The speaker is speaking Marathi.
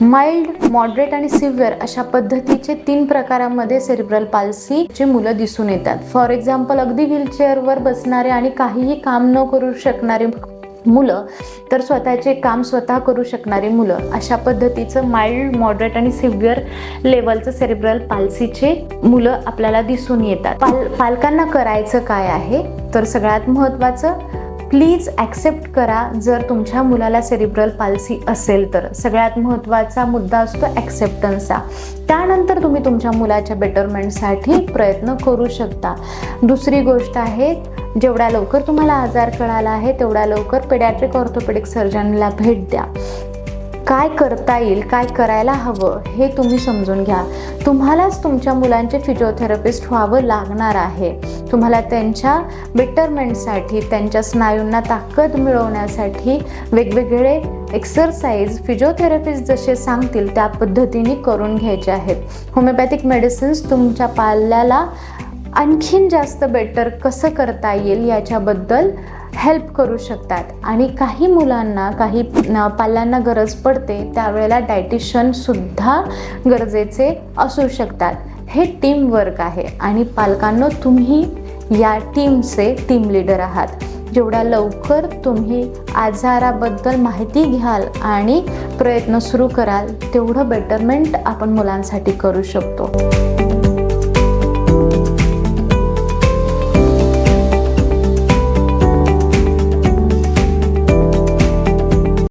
माइल्ड मॉडरेट आणि सिव्हिअर अशा पद्धतीचे तीन प्रकारामध्ये सेरिब्रल पाल्सीचे मुलं दिसून येतात. फॉर एक्झाम्पल अगदी व्हीलचेअरवर बसणारे आणि काहीही काम न करू शकणारे मुलं तर स्वतःचे काम स्वतः करू शकणारी मुलं अशा पद्धतीचं माइल्ड मॉडरेट आणि सिव्हिअर लेवलचं सेरिब्रल पाल्सीचे मुलं आपल्याला दिसून येतात. पाल पालकांना करायचं काय आहे? तर सगळ्यात महत्त्वाचं प्लीज ॲक्सेप्ट करा जर तुमच्या मुलाला सेरिब्रल पाल्सी असेल तर. सगळ्यात महत्त्वाचा मुद्दा असतो ॲक्सेप्टन्सचा त्यानंतर तुम्ही तुमच्या मुलाच्या बेटरमेंटसाठी प्रयत्न करू शकता. दुसरी गोष्ट आहे जेवढ्या लवकर तुम्हाला आजार कळाला आहे तेवढ्या लवकर पेडॅट्रिक ऑर्थोपेडिक सर्जनला भेट द्या. काय करता येईल काय करायला हवं हे तुम्ही समजून घ्या. तुम्हालाच तुमच्या मुलांचे फिजिओथेरपिस्ट व्हावं लागणार आहे. तुम्हाला त्यांच्या बेटरमेंटसाठी त्यांच्या स्नायूंना ताकद मिळवण्यासाठी वेगवेगळे एक्सरसाइज फिजिओथेरपिस्ट जसे सांगतील त्या पद्धतीने करून घ्यायचे आहेत. होमिओपॅथिक मेडिसिन्स तुमच्या पाल्याला आणखीन जास्त बेटर कसं करता येईल याच्याबद्दल हेल्प करू शकतात. आणि काही मुलांना काही पाल्यांना गरज पडते त्यावेळेला डायटिशियनसुद्धा गरजेचे असू शकतात. हे टीम वर्क आहे. आणि पालकांनो तुम्ही या टीमचे टीम लीडर आहात. जेवढ्या लवकर तुम्ही आजाराबद्दल माहिती घ्याल आणि प्रयत्न सुरू कराल तेवढं बेटरमेंट आपण मुलांसाठी करू शकतो.